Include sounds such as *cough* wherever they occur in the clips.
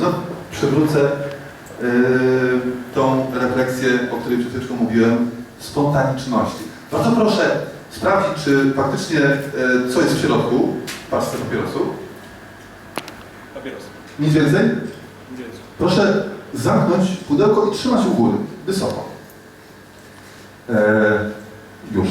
znów przywrócę yy, tą refleksję, o której przed chwileczką mówiłem, spontaniczności. Bardzo proszę sprawdzić, czy faktycznie yy, co jest w środku paczce papierosu. Papieros. Nic więcej? Więc Proszę zamknąć pudełko i trzymać u góry, wysoko. Eee, już.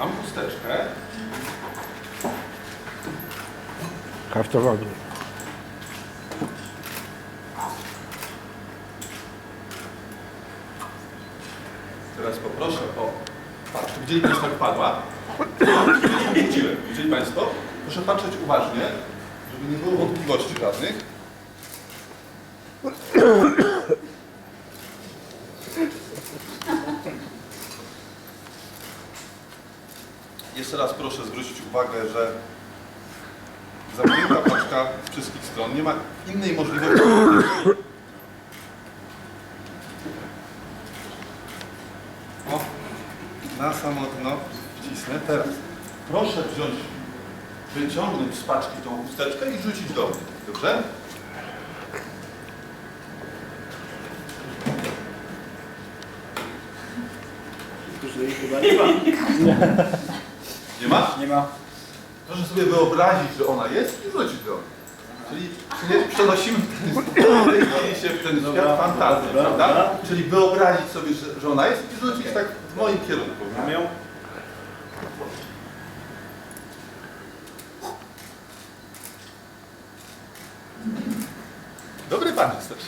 Mam chusteczkę. Haftowanie. Teraz poproszę o patrzcie, widzieli Państwo jak padła? Widzieli Państwo? Proszę patrzeć uważnie, żeby nie było wątpliwości żadnych. Jeszcze raz proszę zwrócić uwagę, że zamknięta paczka z wszystkich stron. Nie ma innej możliwości. O, na samo dno wcisnę. Teraz proszę wziąć, wyciągnąć z paczki tą chusteczkę i rzucić do mnie. Dobrze? Tutaj chyba nie ma. *laughs* Nie ma? Nie ma. Proszę sobie wyobrazić, że ona jest i rzucić do mnie. Czyli przenosimy się w ten Dobra, świat fantazji, dobra, prawda? dobra. Czyli wyobrazić sobie, że, że ona jest i rzucić tak w moim kierunku. Mam ją? Dobry pan jest też.